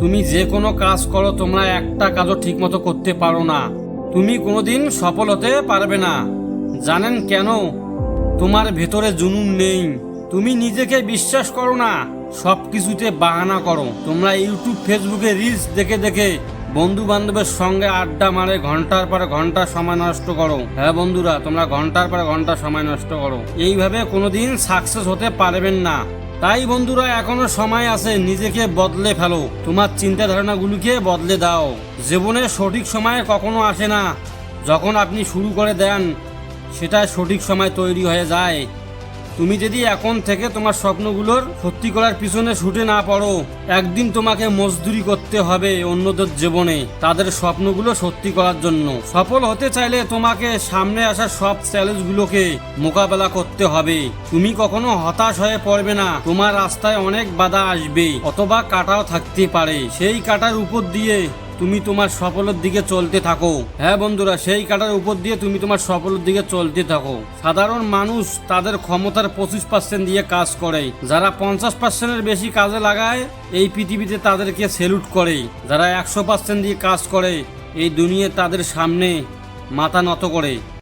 তুমি যে কোনো কাজ করো, তোমরা একটা কাজও ঠিকমতো করতে পারো না। তুমি কোনোদিন সফল হতে পারবে না। জানেন কেন? তোমার ভেতরে জুনুন নেই। তুমি নিজেকে বিশ্বাস করো না। সব কিছুতে বাহানা করো। তোমরা ইউটিউব, ফেসবুকে রিলস দেখে দেখে বন্ধু বান্ধবের সঙ্গে আড্ডা মারে, ঘণ্টার পর ঘণ্টা সময় নষ্ট করো। হ্যাঁ বন্ধুরা, তোমরা ঘণ্টার পর ঘণ্টা সময় নষ্ট করো। এইভাবে কোনোদিন সাকসেস হতে পারবেন না। তাই বন্ধুরা, এখনও সময় আছে, নিজেকে বদলে ফেলো। তোমার চিন্তা ধারণাগুলিকে বদলে দাও। জীবনে সঠিক সময় কখনো আসে না। যখন আপনি শুরু করে দেন, সেটা সঠিক সময় তৈরি হয়ে যায়। তুমি যদি এখন থেকে তোমার স্বপ্নগুলোর সত্যি করার পিছনে ছুটে না পড়ো, একদিন তোমাকে মজদুরি করতে হবে অন্যদের জীবনে, তাদের স্বপ্নগুলো সত্যি করার জন্য। সফল হতে চাইলে তোমাকে সামনে আসা সব চ্যালেঞ্জগুলোকে মোকাবেলা করতে হবে। তুমি কখনো হতাশ হয়ে পড়বে না, তোমার রাস্তায় অনেক বাধা আসবে, অথবা কাটাও থাকতে পারে। সেই কাটার উপর দিয়ে তুমি তোমার সফলের দিকে চলতে থাকো। হ্যাঁ বন্ধুরা, সেই কাটার উপর দিয়ে তুমি তোমার সফলের দিকে চলতে থাকো। সাধারণ মানুষ তাদের ক্ষমতার পঁচিশ পার্সেন্ট দিয়ে কাজ করে। যারা পঞ্চাশ পার্সেন্টের বেশি কাজে লাগায়, এই পৃথিবীতে তাদেরকে সেলুট করে। যারা একশো পার্সেন্ট দিয়ে কাজ করে, এই দুনিয়া তাদের সামনে মাথা নত করে।